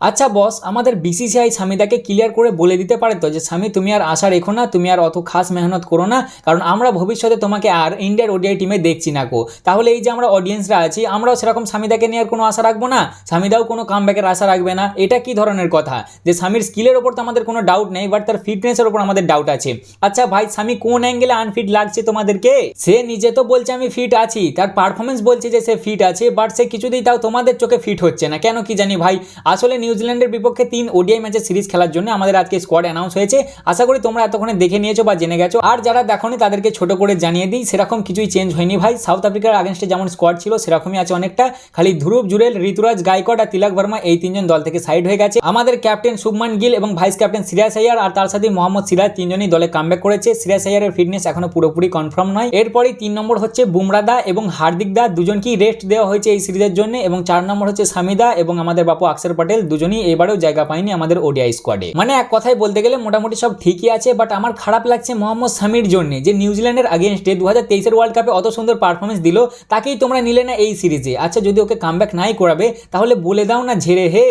আচ্ছা বস আমাদের BCCI স্বামীদাকে clear করে বলে দিতে পারে তো যে, স্বামী, তুমি আর আশা রেখো না, তুমি আর অত খাস মেহনত করো না, কারণ আমরা ভবিষ্যতে তোমাকে আর ইন্ডিয়ার ওডিআই টিমে দেখছি না কো তাহলে এই যে আমরা অডিয়েন্সরা আছি, আমরাও সেরকম স্বামীদাকে নিয়ে আর কোনো আশা রাখব না? স্বামীদাও কোনো কামব্যাকের আশা রাখবে না? এটা কি ধরনের কথা? যে, স্বামীর স্কিলের ওপর তো আমাদের কোনো ডাউট নেই বাট তার ফিটনেসের ওপর আমাদের ডাউট আছে। আচ্ছা ভাই, স্বামী কোন অ্যাঙ্গেলে আনফিট লাগছে তোমাদেরকে? সে নিজে তো বলছে, আমি ফিট আছি। তার পারফরমেন্স বলছে যে, সে ফিট আছে বাট সে কিছুতেই তাও তোমাদের চোখে ফিট হচ্ছে না। কেন কি জানি ভাই? আসলে নিউজিল্যান্ডের বিপক্ষে তিন ওডিআই ম্যাচের সিরিজ খেলার জন্য আমাদের আজকে স্কোয়াড অ্যানাউন্স হয়েছে। আশা করি তোমরা এতক্ষণে দেখে নিয়েছো বা জেনে গেছো। আর যারা দেখোনি, তাদেরকে ছোট করে জানিয়ে দিই, সেরকম কিছুই চেঞ্জ হয়নি ভাই। সাউথ আফ্রিকার আগেনস্টে যেমন স্কোয়াড ছিল, সেরকমই আছে অনেকটা। খালি ধ্রুব, জুরেল, ঋতুরাজ গায়কোয়াড আর তিলক বর্মা এই তিনজন দল থেকে সাইড হয়ে গেছে। আমাদের ক্যাপ্টেন শুভমান গিল এবং ভাইস ক্যাপ্টেন সিরাজ আইয়ার আর তার সাথে মোহাম্মদ সিরাজ তিনজনই দলে কামব্যাক করেছে। সিরাজ আইয়ারের ফিটনেস এখনও পুরোপুরি কনফার্ম নয়। এরপরই তিন নম্বর হচ্ছে বুমরাদা এবং হার্দিক দা। দুজনকেই রেস্ট দেওয়া হয়েছে এই সিরিজের জন্য এবং চার নম্বর হচ্ছে সামিদা এবং আমাদের বাপু অক্ষর পটেল। দুজনই এবারেও জায়গা পায়নি আমাদের ওডিআই স্কোয়াডে মানে এক কথায় বলতে গেলে মোটামুটি সব ঠিকই আছে বাট আমার খারাপ লাগছে মোহাম্মদ সামির জন্য, যে নিউজিল্যান্ডের আগেনস্টে দু হাজার তেইশের ওয়ার্ল্ড কাপে অত সুন্দর পারফরমেন্স দিল, তাকেই তোমরা নিলে না এই সিরিজে আচ্ছা যদি ওকে কামব্যাক নাই করাবে, তাহলে বলে দাও না ঝেড়ে হে।